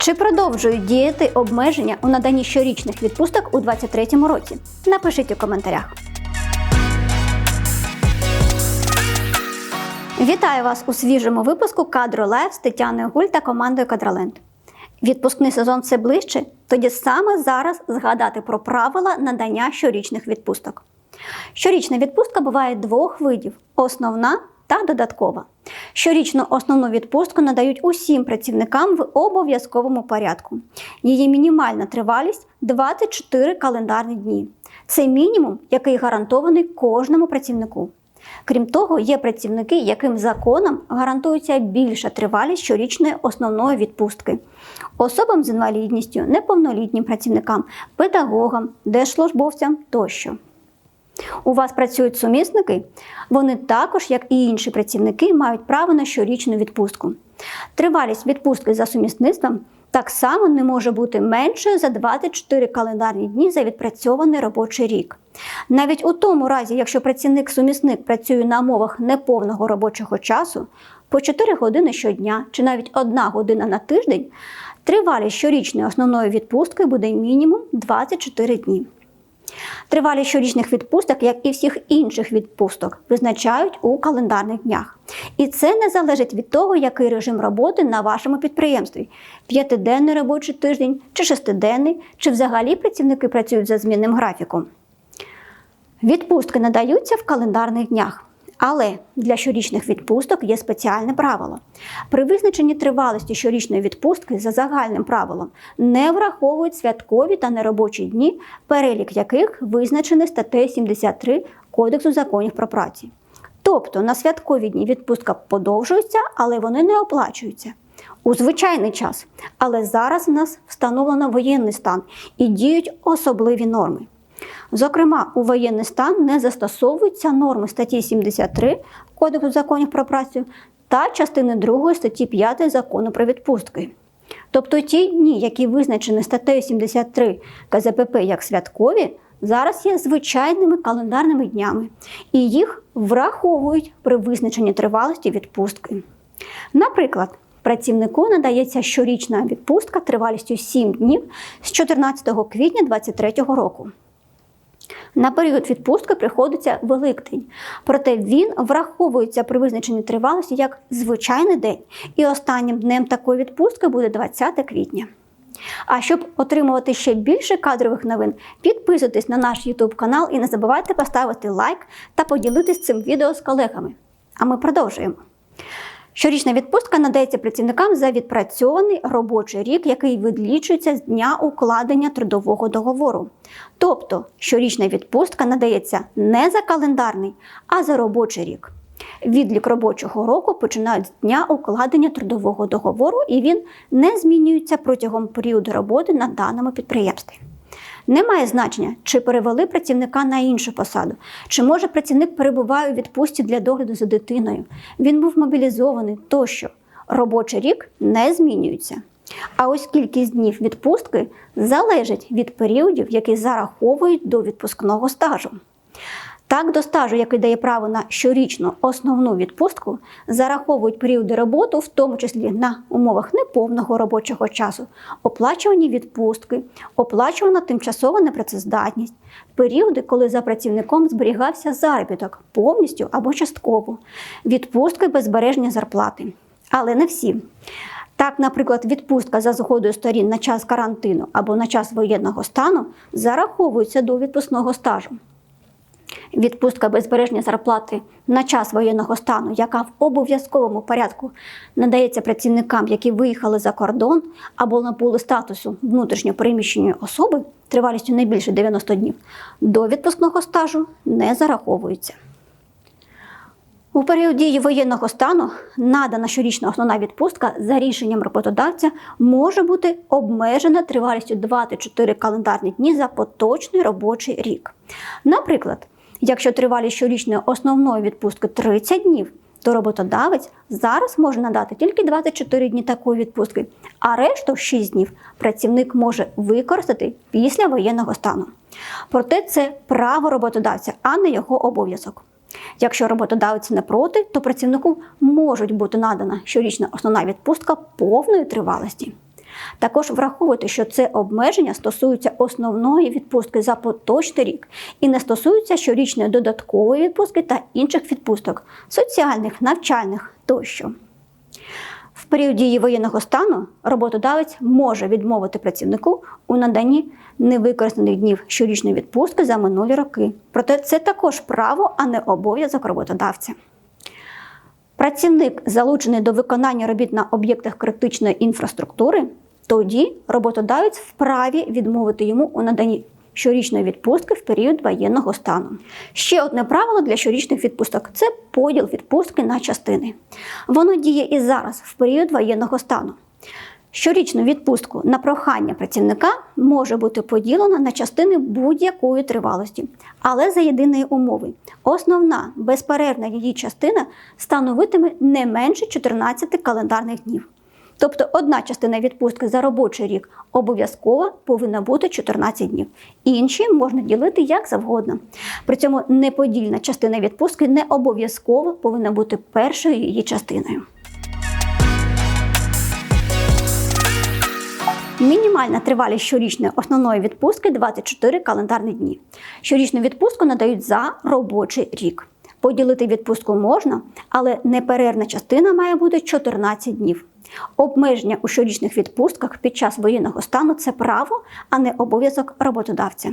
Чи продовжують діяти обмеження у наданні щорічних відпусток у 2023 році? Напишіть у коментарях. Вітаю вас у свіжому випуску Кадро Лайв з Тетяною Гуль та командою Кадроленд. Відпускний сезон все ближче, тоді саме зараз згадати про правила надання щорічних відпусток. Щорічна відпустка буває двох видів: основна та додаткова. Щорічну основну відпустку надають усім працівникам в обов'язковому порядку. Її мінімальна тривалість 24 календарні дні. Це мінімум, який гарантований кожному працівнику. Крім того, є працівники, яким законом гарантується більша тривалість щорічної основної відпустки. Особам з інвалідністю, неповнолітнім працівникам, педагогам, держслужбовцям тощо. У вас працюють сумісники, вони також, як і інші працівники, мають право на щорічну відпустку. Тривалість відпустки за сумісництвом так само не може бути меншою за 24 календарні дні за відпрацьований робочий рік. Навіть у тому разі, якщо працівник-сумісник працює на умовах неповного робочого часу, по 4 години щодня чи навіть 1 година на тиждень, тривалість щорічної основної відпустки буде мінімум 24 дні. Тривалість щорічних відпусток, як і всіх інших відпусток, визначають у календарних днях. І це не залежить від того, який режим роботи на вашому підприємстві: п'ятиденний робочий тиждень чи шестиденний, чи взагалі працівники працюють за змінним графіком. Відпустки надаються в календарних днях. Але для щорічних відпусток є спеціальне правило. При визначенні тривалості щорічної відпустки за загальним правилом не враховують святкові та неробочі дні, перелік яких визначений статтею 73 Кодексу законів про працю. Тобто на святкові дні відпустка подовжується, але вони не оплачуються. У звичайний час. Але зараз в нас встановлено воєнний стан і діють особливі норми. Зокрема, у воєнний стан не застосовуються норми статті 73 Кодексу законів про працю та частини 2 статті 5 закону про відпустки. Тобто ті дні, які визначені статтею 73 КЗПП як святкові, зараз є звичайними календарними днями, і їх враховують при визначенні тривалості відпустки. Наприклад, Працівнику надається щорічна відпустка тривалістю 7 днів з 14 квітня 2023 року. На період відпустки приходиться Великдень, проте він враховується при визначенні тривалості як звичайний день, і останнім днем такої відпустки буде 20 квітня. А щоб отримувати ще більше кадрових новин, підписуйтесь на наш YouTube канал і не забувайте поставити лайк та поділитись цим відео з колегами. А ми продовжуємо. Щорічна відпустка надається працівникам за відпрацьований робочий рік, який відлічується з дня укладення трудового договору. Тобто щорічна відпустка надається не за календарний, а за робочий рік. Відлік робочого року починають з дня укладення трудового договору, і він не змінюється протягом періоду роботи на даному підприємстві. Немає значення, чи перевели працівника на іншу посаду, чи може працівник перебуває у відпустці для догляду за дитиною. Він був мобілізований тощо. Робочий рік не змінюється. А ось кількість днів відпустки залежить від періодів, які зараховують до відпускного стажу. Так, до стажу, який дає право на щорічну основну відпустку, зараховують періоди роботи, в тому числі на умовах неповного робочого часу, оплачувані відпустки, оплачувана тимчасова непрацездатність, періоди, коли за працівником зберігався заробіток повністю або частково, відпустки без збереження зарплати. Але не всі. Так, наприклад, відпустка за згодою сторін на час карантину або на час воєнного стану зараховується до відпускного стажу. Відпустка без збереження зарплати на час воєнного стану, яка в обов'язковому порядку надається працівникам, які виїхали за кордон або набули статусу внутрішньо переміщеної особи тривалістю не більше 90 днів, до відпускного стажу не зараховується. У період дії воєнного стану надана щорічна основна відпустка за рішенням роботодавця може бути обмежена тривалістю 24 календарні дні за поточний робочий рік. Наприклад, якщо тривалість щорічної основної відпустки 30 днів, то роботодавець зараз може надати тільки 24 дні такої відпустки, а решту 6 днів працівник може використати після воєнного стану. Проте це право роботодавця, а не його обов'язок. Якщо роботодавець не проти, то працівнику можуть бути надана щорічна основна відпустка повної тривалості. Також враховуйте, що це обмеження стосується основної відпустки за поточний рік і не стосується щорічної додаткової відпустки та інших відпусток соціальних, навчальних тощо. В період дії воєнного стану роботодавець може відмовити працівнику у наданні невикористаних днів щорічної відпустки за минулі роки. Проте це також право, а не обов'язок роботодавця. Працівник залучений до виконання робіт на об'єктах критичної інфраструктури, тоді роботодавець вправі відмовити йому у наданні щорічної відпустки в період воєнного стану. Ще одне правило для щорічних відпусток це поділ відпустки на частини. Воно діє і зараз, в період воєнного стану. Щорічну відпустку на прохання працівника може бути поділена на частини будь-якої тривалості, але за єдиної умови. Основна безперервна її частина становитиме не менше 14 календарних днів. Тобто одна частина відпустки за робочий рік обов'язково повинна бути 14 днів. Інші можна ділити як завгодно. При цьому неподільна частина відпустки не обов'язково повинна бути першою її частиною. Мінімальна тривалість щорічної основної відпустки 24 календарні дні. Щорічну відпустку надають за робочий рік. Поділити відпустку можна, але неперервна частина має бути 14 днів. Обмеження у щорічних відпустках під час воєнного стану це право, а не обов'язок роботодавця.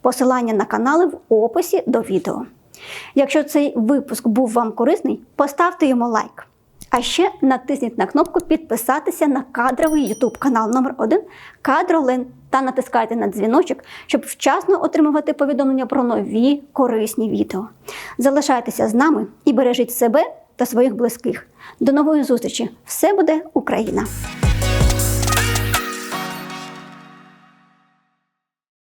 Посилання на канали в описі до відео. Якщо цей випуск був вам корисний, поставте йому лайк. А ще натисніть на кнопку підписатися на кадровий YouTube канал номер 1 Кадролен та натискайте на дзвіночок, щоб вчасно отримувати повідомлення про нові корисні відео. Залишайтеся з нами і бережіть себе та своїх близьких. До нової зустрічі! Все буде Україна!